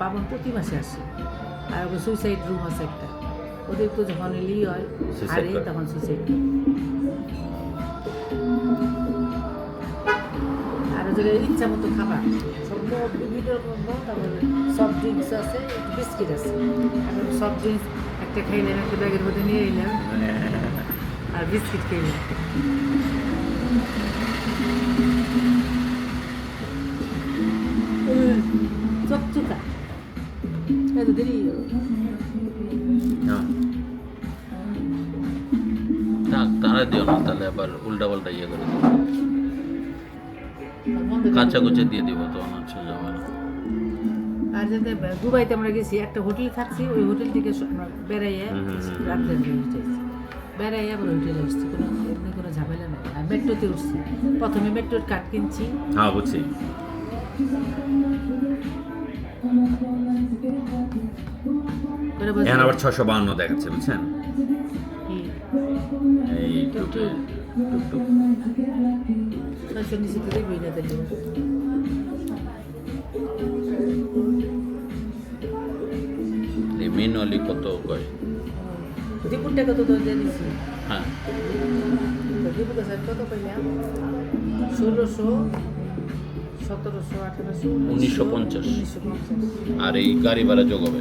পাবন প্রতি মাসে আসে। আর সুইসাইড রুম আছে একটা। ওদের তো যখন লি হয় হারে তখন সুইসাইড আর ওদের ইচ্ছা মতো খাবার। সব বিভিন্ন রকম তারপরে সফট ড্রিঙ্কস আছে বিস্কিট আছে। আর সফট ড্রিঙ্কস একটা খাইলাম একটা ব্যাগের মধ্যে নিয়ে এলাম আর বিস্কিট খাইলাম। এত দেরি হ্যাঁ। না তারা দিও না তাহলে আবার উল্টা পাল্টা ইয়ে করে। কাঁচা কুচে দিয়ে দিব তো আচ্ছা যাবে না আর যাতে দুবাইতে আমরা গেছি একটা হোটেলে থাকছি ওই হোটেল থেকে বেড়াইয়া। রাত্রে বেড়াইয়া আবার হোটেলে উঠছি কোনো এমনি কোনো ঝামেলা নাই আর মেট্রোতে উঠছি প্রথমে মেট্রোর কার্ড কিনছি হ্যাঁ বুঝছি এখন আবার ছশো বাউন্ন দেখাচ্ছে বুঝছেন? এই টুকটুক টুকটুক। ছয়শো নিচে তো দেখবই না তাহলে এই মেনুয়ালি কত কয় দীপুরটা কত তো জানিছি হ্যাঁ। স্যার কত পাইলাম ষোলোশো উনিশশো পঞ্চাশ। আর এই গাড়ি ভাড়া যোগ হবে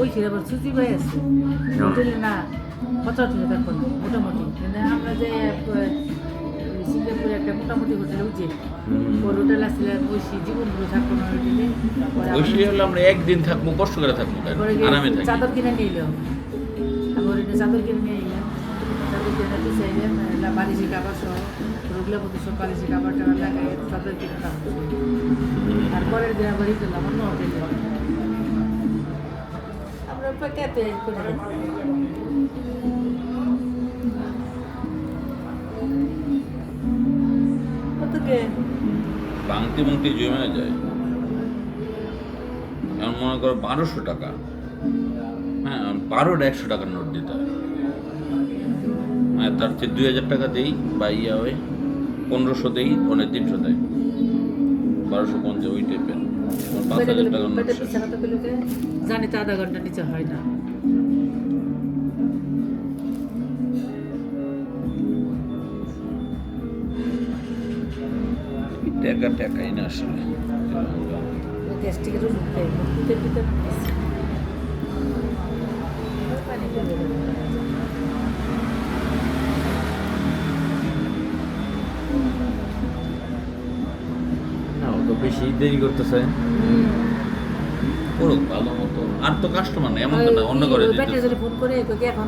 ওই ছিল আবার সুজি ভাই আছে। হোটেলে না কথা হোটেলে তারপর না মোটামুটি। আমরা যে সিঙ্গাপুরে একটা মোটামুটি হোটেলে উঠি ওর হোটেল আসলে বসি জীবনগুলো থাকব না হোটেলে পরে ওই আমরা- সে হলে আমরা একদিন থাকব কষ্ট করে থাকব আরামে চাদর কিনে নিয়ে এলো। আমি ওর একটা চাদর কিনে নিয়ে এলাম চাদর কিনে দিয়েছে এলাম বালিশি কাপড় সহ রোগলা মতো সব লাগাই চাদর কিনে আর পরের দিন আবার অন্য হোটেলে আমরা গেছি। কত কে? বাংতি মুংটি জমে যায়। এমন মনে করো বারোশো টাকা। হ্যাঁ বারোটা একশো টাকার নোট দিতে হয়। হ্যাঁ তার চেয়ে দুই হাজার টাকা দেই বা ইয়া হয়, পনেরোশো দেই অনেক তিনশো দেয় বারোশো পঞ্চাশ ওই টাইপের জানি তো আধা ঘণ্টা নিচে হয় না। টাকা টাকাই না আসলে। গ্যাস্ট্রিকের বেশি দেরি করতেছে। করুক ভালো মতো। আর তো কাস্টমার নেই এমন তো না অন্য করে